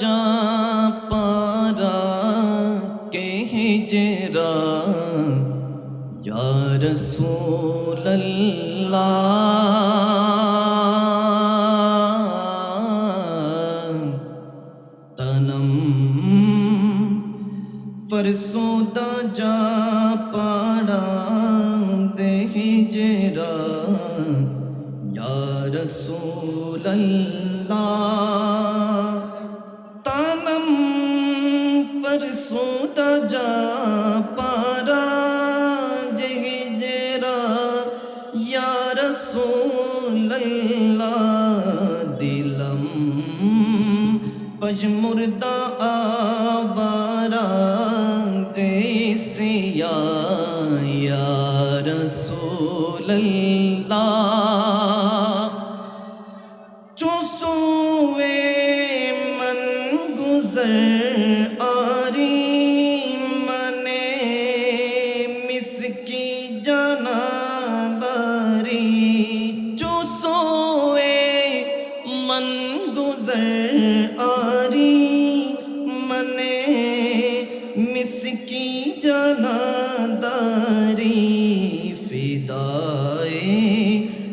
جا پارا کہ ہجرا یا رسول اللہ، تنم فرسودہ جا پارا دے ہجرا یا رسول اللہ۔ اللہ دلم پجمردہ آوارا جیسے یا یا رسول اللہ۔ چوسوے من گزر گزر آری منے مس کی جانا داری فدائے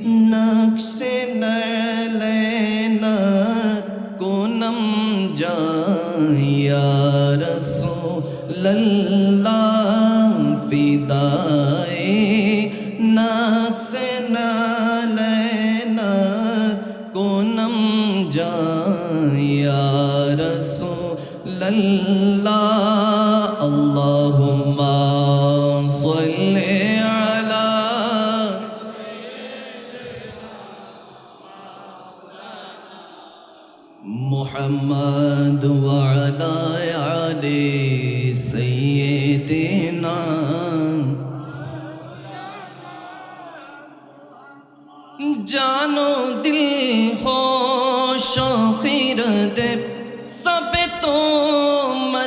نقش لینا کونم جان یا رسول اللہ فدائے رسول اللہ اللہم صلی علی محمد وعلى آل سيدنا جانو دل ہو شوخیر دے سب تو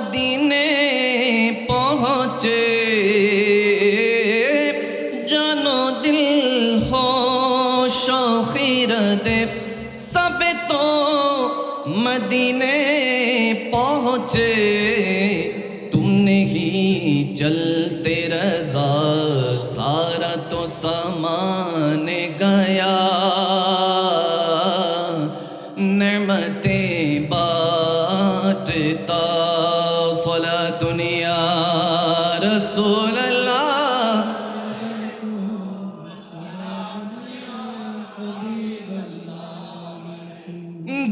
مدینے پہنچے۔ جانو دل ہو شوخیر دے سب تو مدینے پہنچے۔ تم نہیں چلتے رضا، سارا تو سامان گیا۔ نعمتیں بانٹتا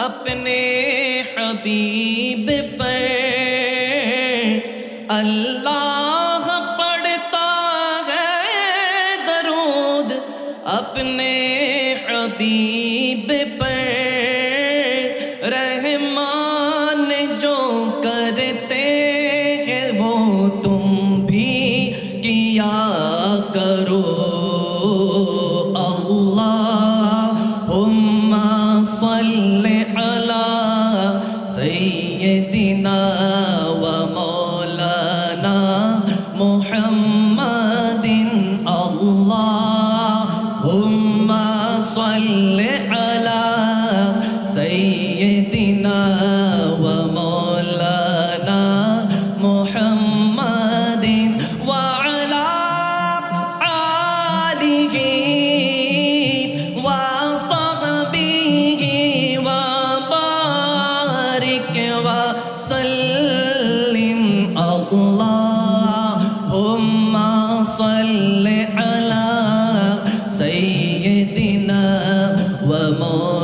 اپنے حبیب پر اللہ پڑھتا ہے درود اپنے حبیب پر رحمان جو کرتے ہیں وہ تم بھی کیا more.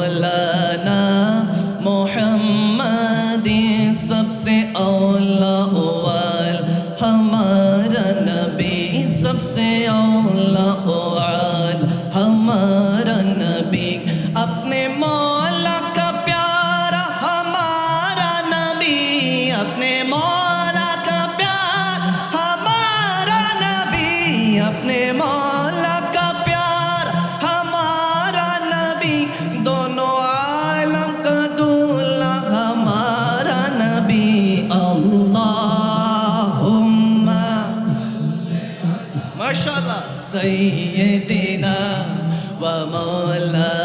সাইয়েদিনা ওয়া মাওলানা